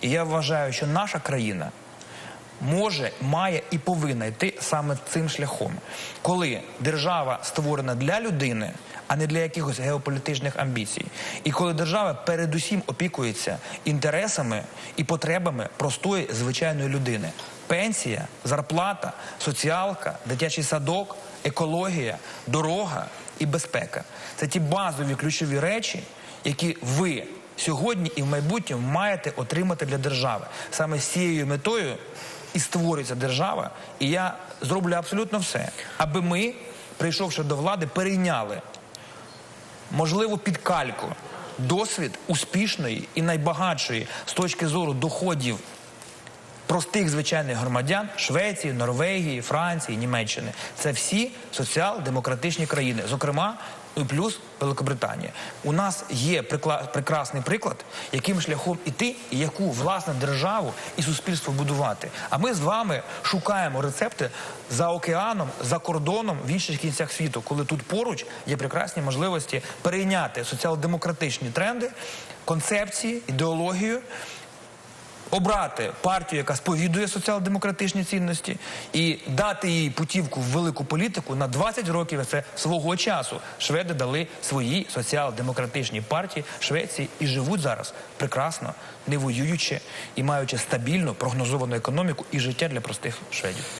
І я вважаю, що наша країна може, має і повинна йти саме цим шляхом, коли держава створена для людини, а не для якихось геополітичних амбіцій, і коли держава передусім опікується інтересами і потребами простої звичайної людини. Пенсія, зарплата, соціалка, дитячий садок, екологія, дорога і безпека. Це ті базові ключові речі, які ви сьогодні і в майбутньому маєте отримати для держави. Саме з цією метою і створюється держава. І я зроблю абсолютно все, аби ми, прийшовши до влади, перейняли можливо під кальку досвід успішної і найбагатшої з точки зору доходів простих звичайних громадян Швеції, Норвегії, Франції, Німеччини. Це всі соціал-демократичні країни, зокрема. і Плюс Великобританія. У нас є прекрасний приклад, яким шляхом іти, і яку власне державу і суспільство будувати. А ми з вами шукаємо рецепти за океаном, за кордоном в інших кінцях світу, коли тут поруч є прекрасні можливості перейняти соціал-демократичні тренди, концепції, ідеологію обрати партію, яка сповідує соціал-демократичні цінності, і дати їй путівку в велику політику на 20 років. Це свого часу шведи дали свої соціал-демократичні партії Швеції і живуть зараз прекрасно, не воюючи і маючи стабільну прогнозовану економіку і життя для простих шведів.